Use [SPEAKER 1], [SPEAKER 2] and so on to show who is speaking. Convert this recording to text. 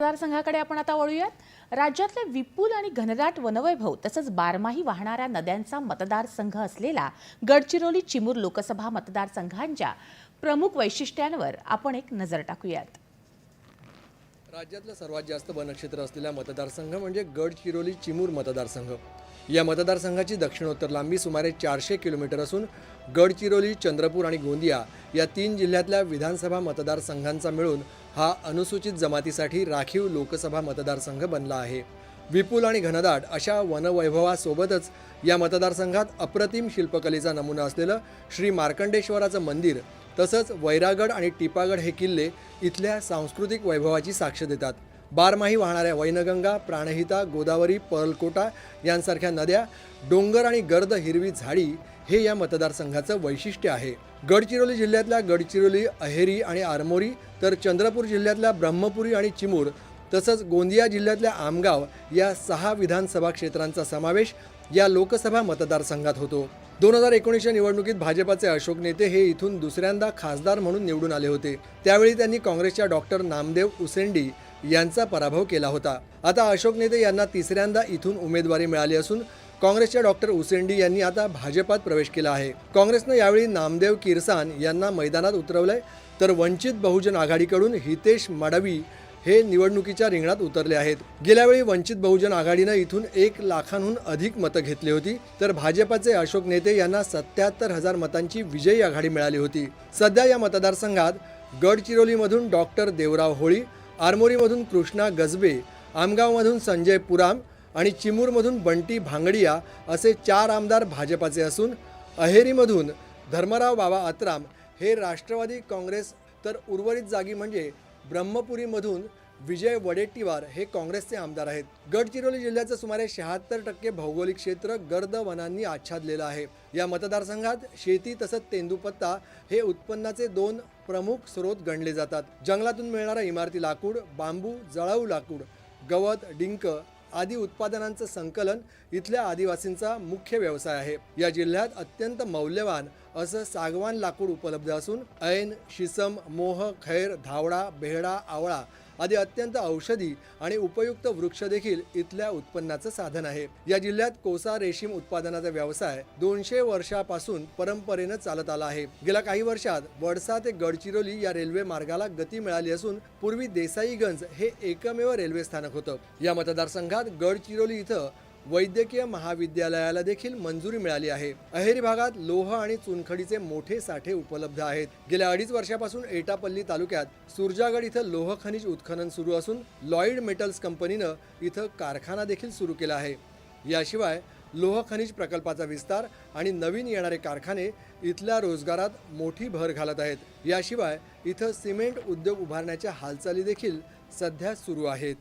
[SPEAKER 1] मतदारसंघाकडे आपण आता वळूयात. राज्यातले विपुल आणि घनदाट वनवैभव तसंच बारमाही वाहणाऱ्या नद्यांचा मतदारसंघ असलेला गडचिरोली चिमूर लोकसभा मतदारसंघांच्या प्रमुख वैशिष्ट्यांवर आपण एक नजर टाकूयात.
[SPEAKER 2] राज्यातलं सर्वात जास्त वनक्षेत्र असलेला मतदारसंघ म्हणजे गडचिरोली चिमूर मतदारसंघ. या मतदारसंघाची दक्षिणोत्तर लांबी सुमारे चारशे किलोमीटर असून गडचिरोली चंद्रपूर आणि गोंदिया या तीन जिल्ह्यातल्या विधानसभा मतदारसंघांचा मिळून हा अनुसूचित जमातीसाठी राखीव लोकसभा मतदारसंघ बनला आहे. विपुल आणि घनदाट अशा वनवैभवासोबतच या मतदारसंघात अप्रतिम शिल्पकलेचा नमुना असलेलं श्री मार्कंडेश्वराचं मंदिर तसंच वैरागड आणि टिपागड हे किल्ले इथल्या सांस्कृतिक वैभवाची साक्ष देतात. बारमाही वाहणाऱ्या वैनगंगा प्राणहिता गोदावरी पर्लकोटा यांसारख्या नद्या डोंगर आणि गर्द हिरवी झाडी हे या मतदारसंघाचं वैशिष्ट्य आहे. गडचिरोली जिल्ह्यातल्या गडचिरोली अहेरी आणि आरमोरी तर चंद्रपूर जिल्ह्यातल्या ब्रह्मपुरी आणि चिमूर तसंच गोंदिया जिल्ह्यातल्या आमगाव या सहा विधानसभा क्षेत्रांचा समावेश या लोकसभा मतदारसंघात होतो. दोन हजार एकोणीसच्या निवडणुकीत भाजपाचे अशोक नेते हे इथून दुसऱ्यांदा खासदार म्हणून निवडून आले होते. त्यावेळी त्यांनी काँग्रेसच्या डॉक्टर नामदेव उसेंडी यांचा पराभव केला होता. आता अशोक नेते यांना तिसऱ्यांदा इथून उमेदवारी मिळाली असून काँग्रेसच्या डॉक्टर उसेंडी यांनी आता भाजपात प्रवेश केला आहे. काँग्रेसनं यावेळी नामदेव किरसान यांना मैदानात उतरवलंय तर वंचित बहुजन आघाडीकडून हितेश मडवी हे निवडणुकीच्या रिंगणात उतरले आहेत. गेल्यावेळी वंचित बहुजन आघाडीनं इथून एक लाखांहून अधिक मतं घेतली होती तर भाजपाचे अशोक नेते यांना सत्याहत्तर हजार मतांची विजयी आघाडी मिळाली होती. सध्या या मतदारसंघात गडचिरोलीमधून डॉक्टर देवराव होळी आरमोरीमधून कृष्णा गजबे आमगावमधून संजय पुराम आणि चिमूरमधून बंटी भांगडिया असे चार आमदार भाजपाचे असून अहेरीमधून धर्मराव बाबा आत्राम हे राष्ट्रवादी काँग्रेस तर उर्वरित जागी म्हणजे ब्रह्मपुरीमधून विजय वडेट्टीवार हे काँग्रेसचे आमदार आहेत. गडचिरोली जिल्ह्याचं सुमारे शहात्तर टक्के भौगोलिक क्षेत्र गर्द वनांनी आच्छादलेलं आहे. या मतदारसंघात शेती तसंच तेंदूपत्ता हे उत्पन्नाचे दोन प्रमुख स्रोत गणले जातात. जंगलातून मिळणारा इमारती लाकूड बांबू जळाऊ लाकूड गवत डिंक आदी उत्पादनांचं संकलन इथल्या आदिवासींचा मुख्य व्यवसाय आहे. या जिल्ह्यात अत्यंत मौल्यवान असं सागवान लाकूड उपलब्ध असून ऐन शिसम मोह खैर धावडा बेहडा आवळा आदी अत्यंत औषधी आणि उपयुक्त वृक्ष देखील इथल्या उत्पन्नाचं साधन आहे. या जिल्ह्यात कोसा रेशीम उत्पादनाचा व्यवसाय दोनशे वर्षापासून परंपरेनं चालत आला आहे. गेल्या काही वर्षात वडसा ते गडचिरोली या रेल्वे मार्गाला गती मिळाली असून पूर्वी देसाईगंज हे एकमेव रेल्वे स्थानक होतं. या मतदारसंघात गडचिरोली इथं वैद्यकीय महाविद्यालयाला देखील मंजुरी मिळाली आहे. अहेरी भागात लोह आणि चुनखडीचे मोठे साठे उपलब्ध आहेत. गेल्या अडीच वर्षापासून एटापल्ली तालुक्यात सुरजागड इथं लोह खनिज उत्खनन सुरू असून लॉईड मेटल्स कंपनीनं इथं कारखाना देखील सुरू केला आहे. याशिवाय लोह खनिज प्रकल्पाचा विस्तार आणि नवीन येणारे कारखाने इथल्या रोजगारात मोठी भर घालत आहेत. याशिवाय इथं सिमेंट उद्योग उभारण्याच्या हालचाली देखील सध्या सुरू आहेत.